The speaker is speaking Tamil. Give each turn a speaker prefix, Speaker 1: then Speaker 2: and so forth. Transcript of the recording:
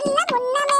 Speaker 1: எல்லாம் ஒன்னா